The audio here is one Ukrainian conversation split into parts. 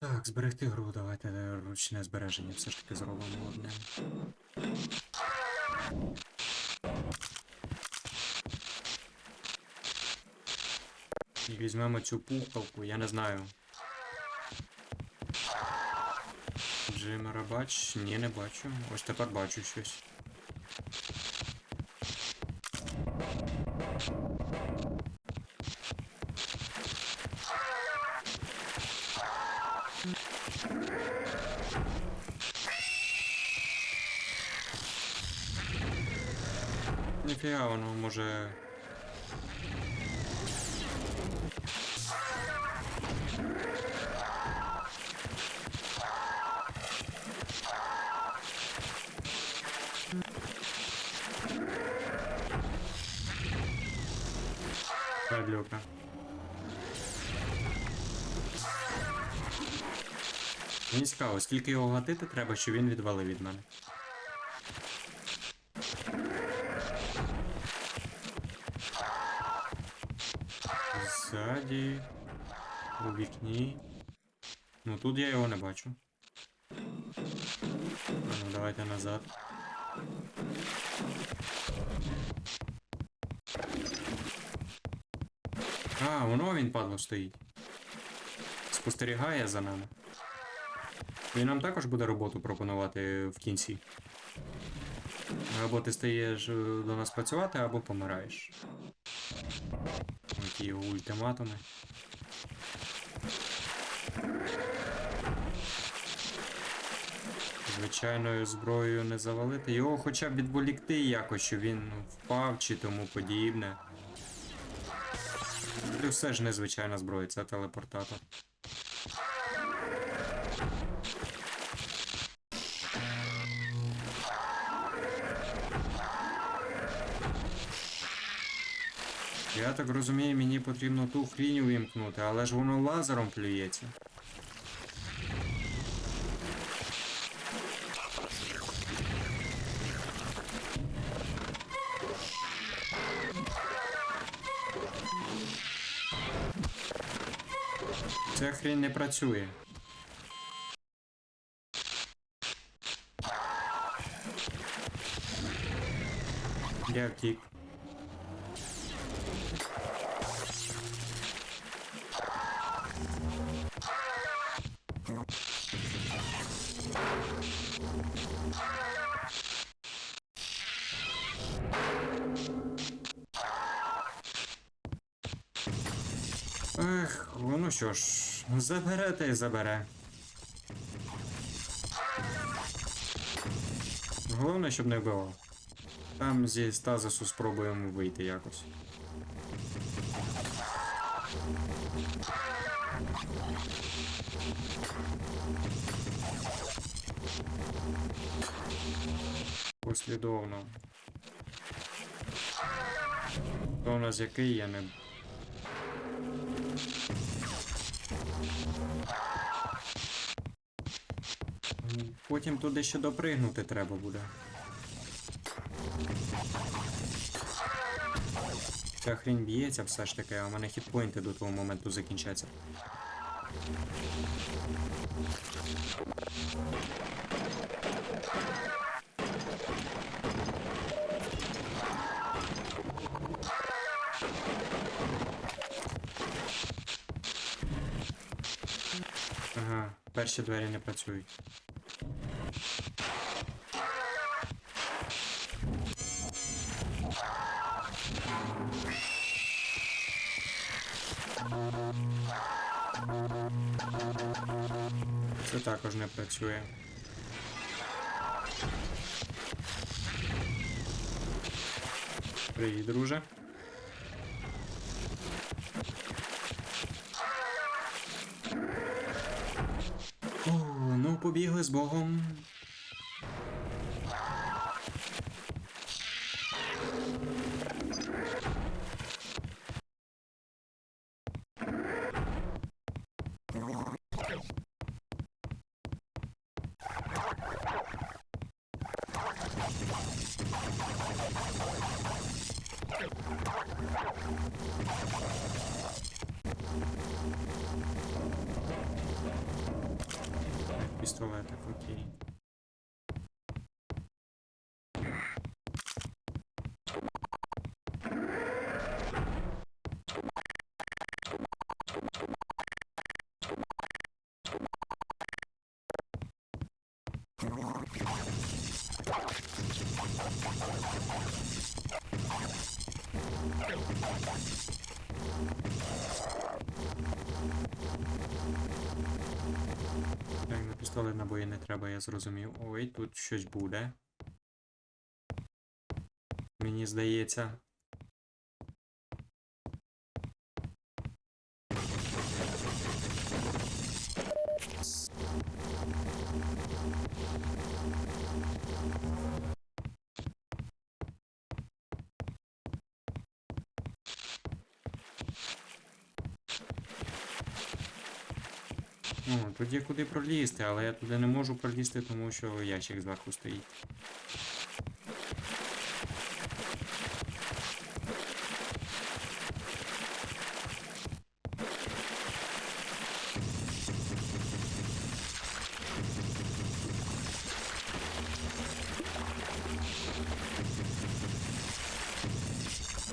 Так, зберегти гру, давайте ручне збереження все ж таки зробимо одне. І візьмемо цю пухкалку, я не знаю. Джимера бач? Ні, не бачу. Ось тепер бачу щось. Ніфіга воно може. Падлюка. Мені цікаво, скільки його гатити треба, щоб він відвалив від мене. Вікні. Ну тут я його не бачу. Ну давайте назад. А, воно він падло стоїть. Спостерігає за нами. Він нам також буде роботу пропонувати в кінці. Або ти стаєш е, до нас працювати, або помираєш. Які його ультиматуми. Звичайною зброєю не завалити. Його хоча б відволікти якось, щоб він впав чи тому подібне. Це все ж незвичайна зброя, це телепортатор. Я так розумію, мені потрібно ту хрінь увімкнути, але ж воно лазером плюється. Ця хрінь не працює. Я втік. Забере та й забере. Головне, щоб не вбивав. Там зі стазису спробуємо вийти якось. Послідовно. То у нас який я не Потім туди ще допригнути треба буде. Ця хрінь б'ється все ж таки, а у мене хітпойнти до того моменту закінчаться. Ага, перші двері не працюють. Це також не працює. Привіт, друже. О, ну побігли з Богом. Пістолетик, окей. Так, на пістолет набої не треба, я зрозумів. Ой, тут щось буде. Мені здається. Тут є куди пролізти, але я туди не можу пролізти, тому що ящик зверху стоїть.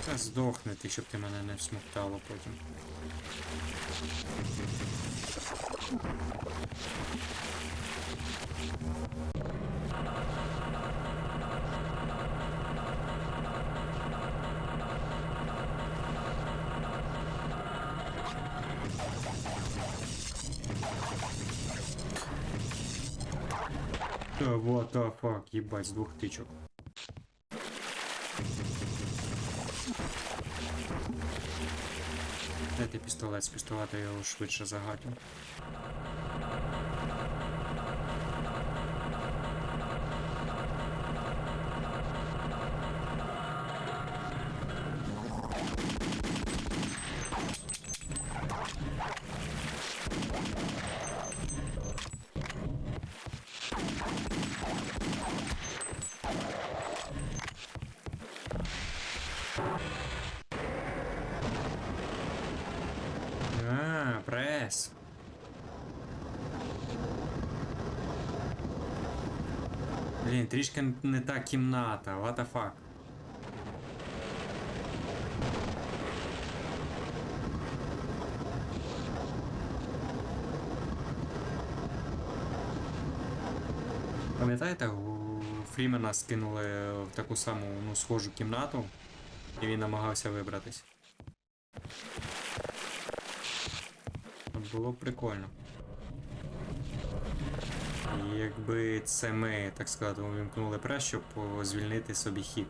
Та здохни ти, щоб ти мене не всмоктало потім. Та what the fuck, їбать, з двох тичок. Дайте пістолет, з пістолета я його швидше загадю. А, прес. Блін, трішки не та кімната, what the fuck. Пам'ятаєте, Фрімена скинули в таку саму ну, схожу кімнату, і він намагався вибратись. Було б прикольно. Якби це ми, так сказати, увімкнули прес, щоб звільнити собі хід.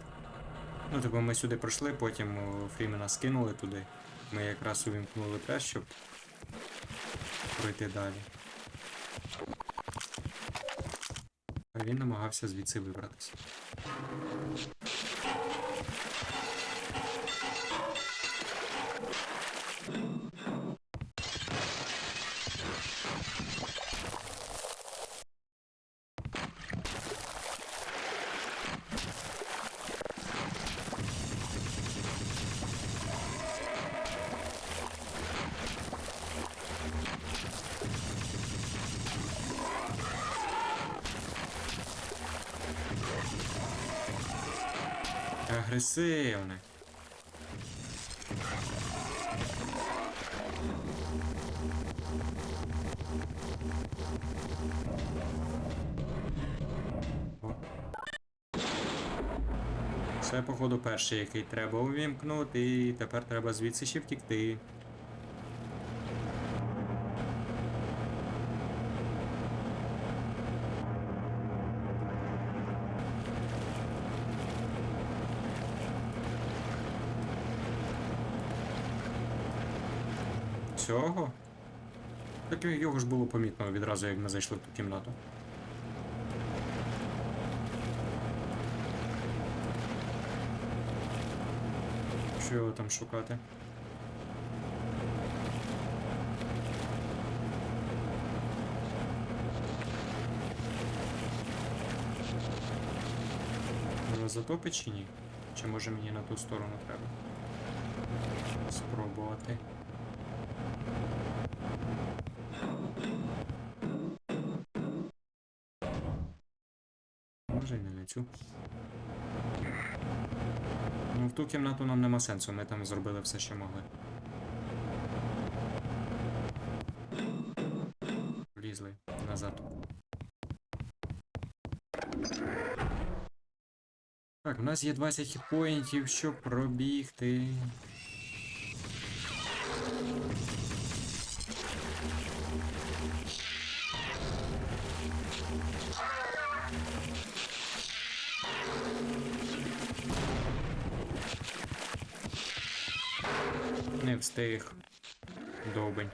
Ну, типу ми сюди пройшли, потім Фрімена скинули туди. Ми якраз увімкнули прес, щоб пройти далі. А він намагався звідси вибратися. Агресивне. Це, походу, перший, який треба увімкнути, і тепер треба звідси ще втікти. Цього? Так його ж було помітно відразу, як ми зайшли в ту кімнату. Що його там шукати? Затопить чи ні? Чи може мені на ту сторону треба? Спробувати. Може і не цю. Ну, в ту кімнату нам нема сенсу, ми там зробили все, що могли. Влізли назад. Так, у нас є 20 хітпоінтів, щоб пробігти. Встиг. Довбень.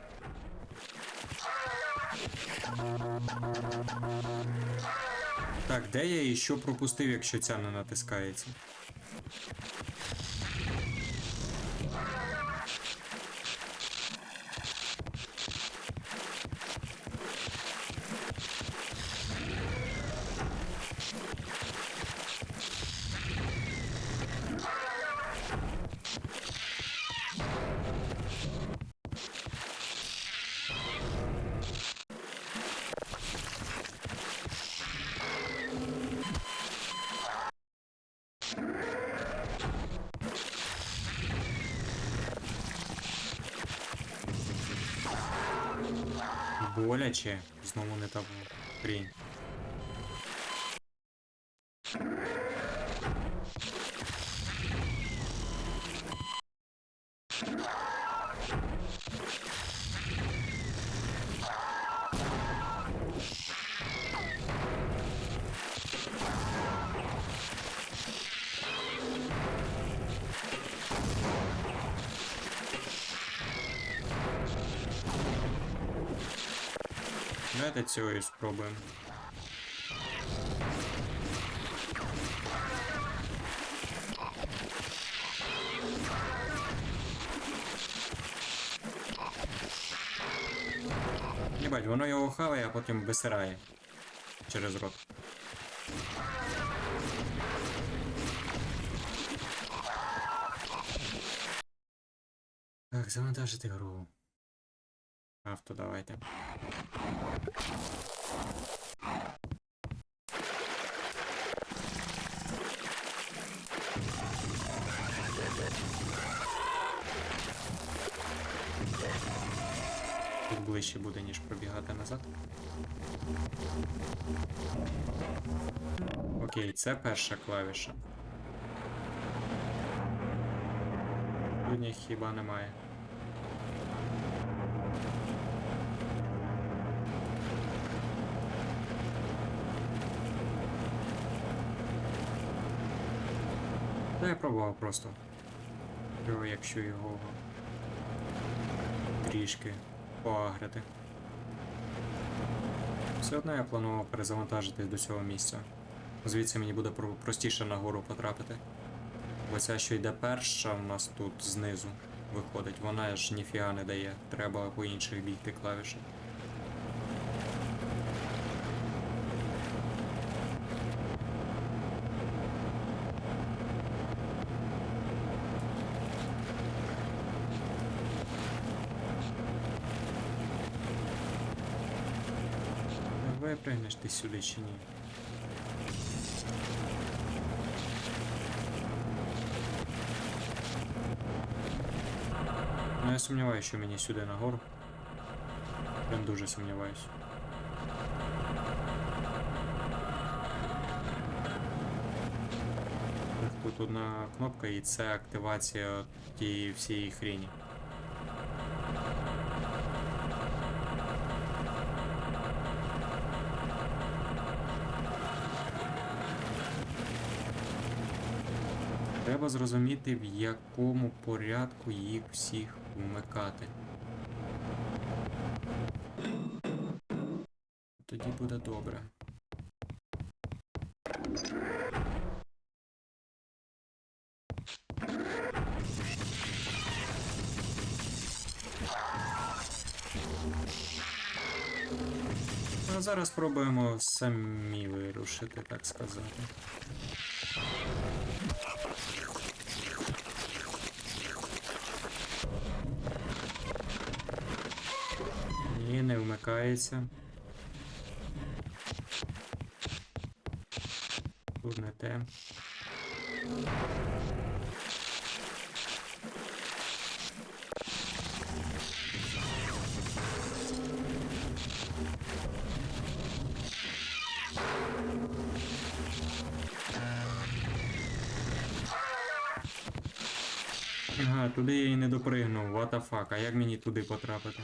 Так, де я і що пропустив, якщо ця не натискається? Боляче. Знову не та хрінь. Давайте цього і спробуємо. Єбать, воно його хаває, а потім висирає через рот. Так, завантажити гру. Авто давайте. Тут ближче буде, ніж пробігати назад. Окей, це перша клавіша. Тут хіба немає. Та я пробував просто. Якщо його трішки поагрити. Все одно я планував перезавантажитись до цього місця. Звідси мені буде про- простіше нагору потрапити. Бо ця, що йде перша, у нас тут знизу виходить. Вона ж ніфіга не дає. Треба по інших бігти клавіші. Випригнеш ти сюди чи ні? Ну я сумніваюся, що мені сюди нагору. Прям дуже сумніваюся. Тут одна кнопка і це активація тієї всієї хрені. Зрозуміти, в якому порядку їх всіх вмикати. Тоді буде добре. А зараз спробуємо самі вирушити, так сказати. Ні, не вмикається. Тут не те. Ага, туди я і не допригнув, fuck, а як мені туди потрапити?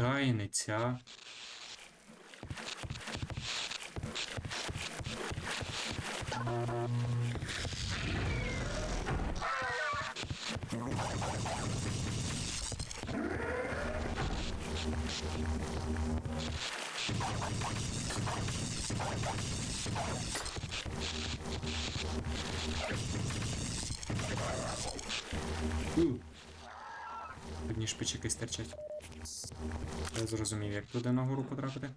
Та і не ця. Одні шпичики стирчать. Я зрозумів, як туди нагору потрапити.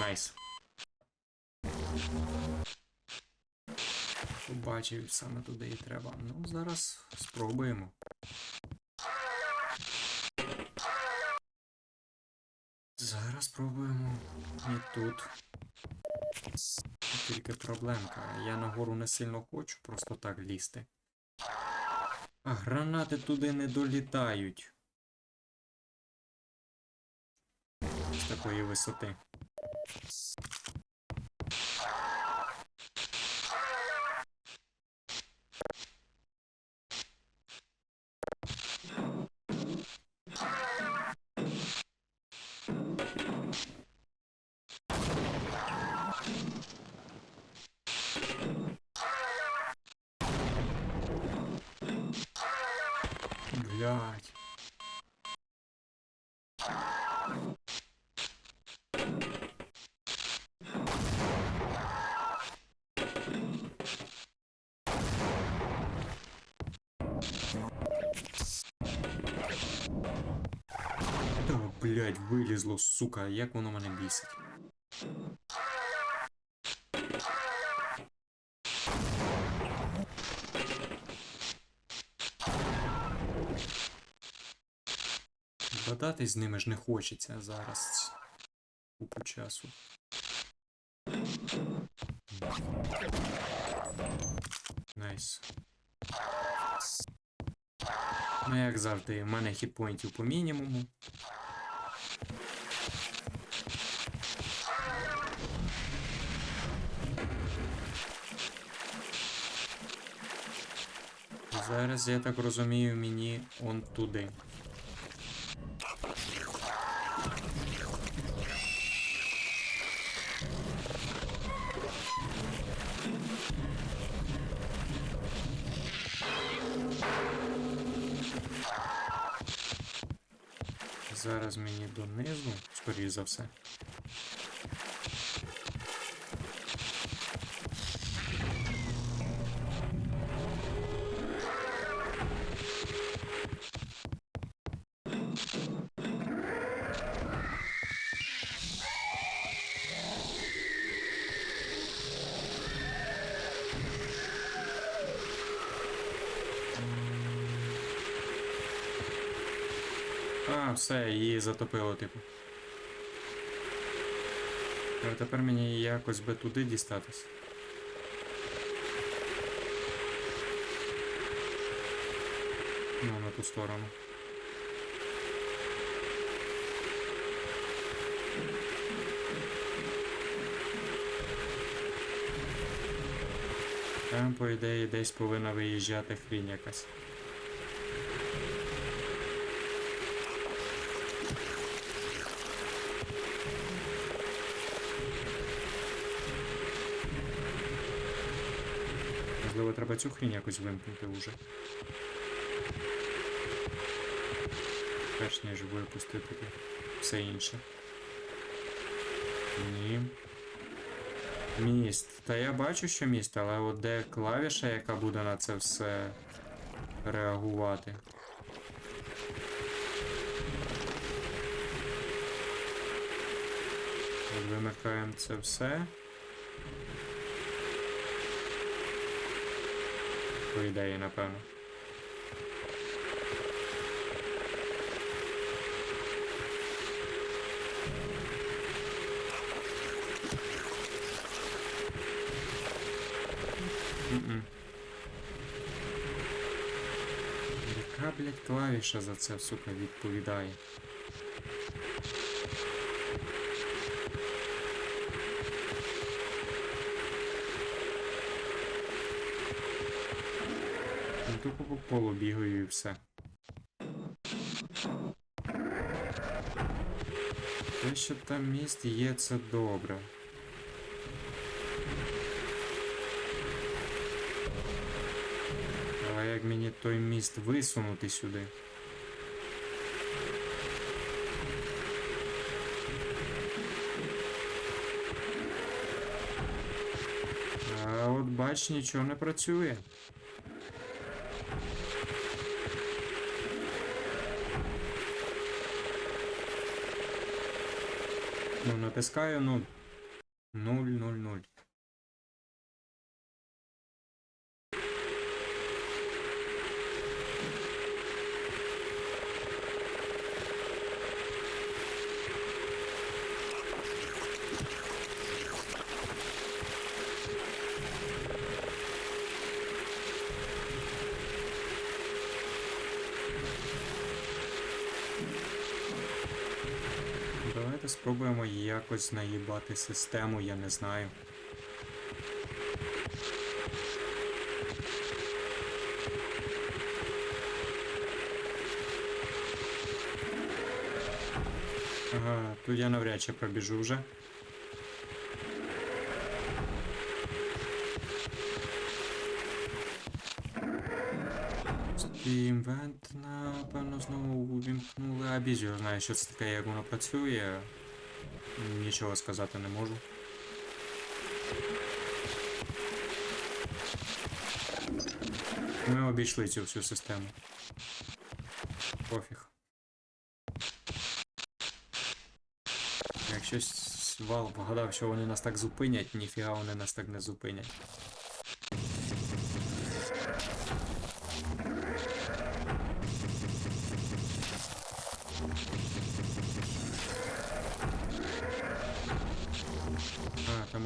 Найс. Побачив, саме туди і треба. Ну, зараз спробуємо. Зараз спробуємо і тут. Тільки проблемка. Я нагору не сильно хочу просто так лізти. А гранати туди не долітають. З такої висоти. Блять. Та, блять, вилізло, сука, як воно мене бісить. Бадати з ними ж не хочеться зараз. Купу часу. Найс. Ну, як завжди, в мене хітпоінтів по мінімуму. Зараз, я так розумію, мені он туди. Зараз мені донизу, скоріше за все. А, все, її затопило, типу. А тепер мені якось би туди дістатись. Ну, на ту сторону. Там, по ідеї, десь повинна виїжджати хрінь якась. Можливо, треба цю хрінь якось вимкнути уже. Перш ніж випустити все інше. Ні. Міст. Та я бачу, що міст, але от де клавіша, яка буде на це все реагувати. Вимикаємо це все. По ідеї, напевно. Яка, блядь, клавіша за це, сука, відповідає? Тупо по колу бігаю і все. Те, що там міст є, це добре. Але як мені той міст висунути сюди? А от бач, нічого не працює. Натискаю 0. 0, 0, 0. Спробуємо якось наїбати систему, я не знаю. Ага, тут я навряд чи пробіжу вже. Інвент, напевно, знову увімкнули. А його знає, що це таке, як воно працює. Нічого сказати не можу. Ми обійшли цю всю систему. Пофіг. Якщо Вал вгадав, що вони нас так зупинять, ніфіга вони нас так не зупинять.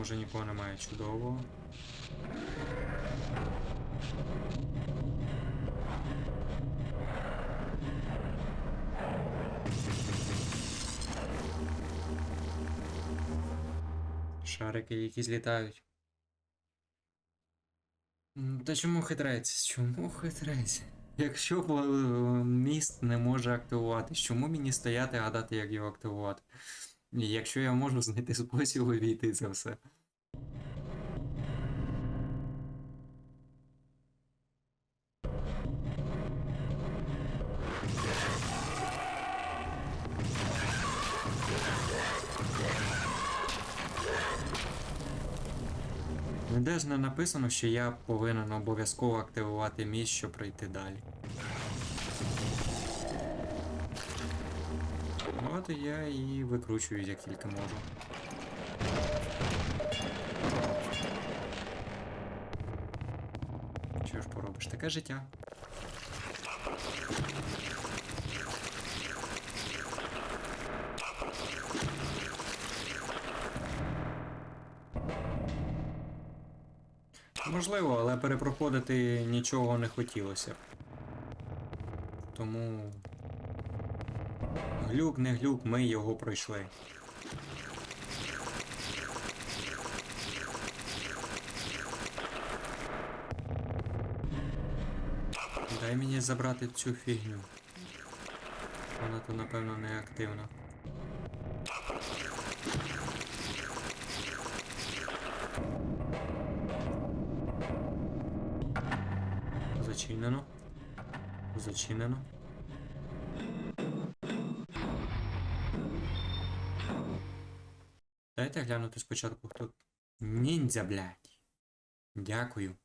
Уже нікого немає чудово. Шарики якісь літають. Та чому хитрець? Чому хитрець? Якщо е, міст не може активуватись, чому мені стояти гадати, як його активувати? Якщо я можу знайти спосіб увійти це все. Ніде ж не написано, що я повинен обов'язково активувати міст, щоб пройти далі. От я і викручую, як тільки можу. Що ж поробиш? Таке життя. Можливо, але перепроходити нічого не хотілося. Тому. Глюк, не глюк, ми його пройшли. Дай мені забрати цю фігню. Вона тут, напевно, не активна. Зачинено. Зачинено. Дайте глянути спочатку, хто. Ніндзя, блядь. Дякую.